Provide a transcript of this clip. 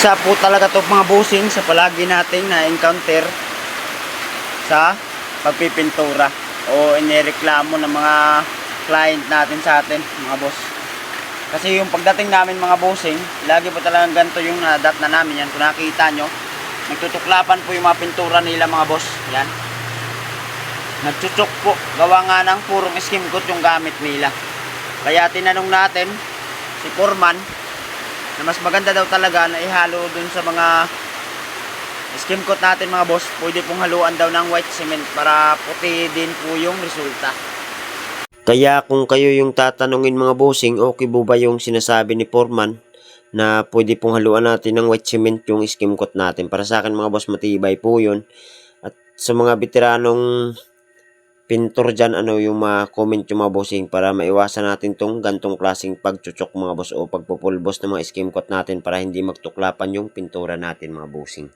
Isa po talaga to mga busing sa palagi nating na-encounter sa pagpipintura o inireklamo ng mga client natin sa atin, mga boss. Kasi yung pagdating namin mga bossing, lagi po talagang ganito yung nadat na namin yan. Kung nakita nyo, nagtutuklapan po yung mga pintura nila mga boss. Yan. Nagchuchok po. Gawa nga ng purong skim coat yung gamit nila. Kaya tinanong natin si Foreman na mas maganda daw talaga na ihalo dun sa mga skim coat natin mga boss. Pwede pong haluan daw ng white cement para puti din po yung resulta. Kaya kung kayo yung tatanungin mga bossing, okay po ba yung sinasabi ni Foreman na pwede pong haluan natin ng white cement yung skim coat natin. Para sa akin mga boss, matibay po yun. At sa mga veteranong pintor dyan, ano yung ma-comment yung mga bossing para maiwasan natin tong gantong klaseng pagchuchok mga boss o pagpupulbos ng mga skim coat natin para hindi magtuklapan yung pintura natin mga bossing.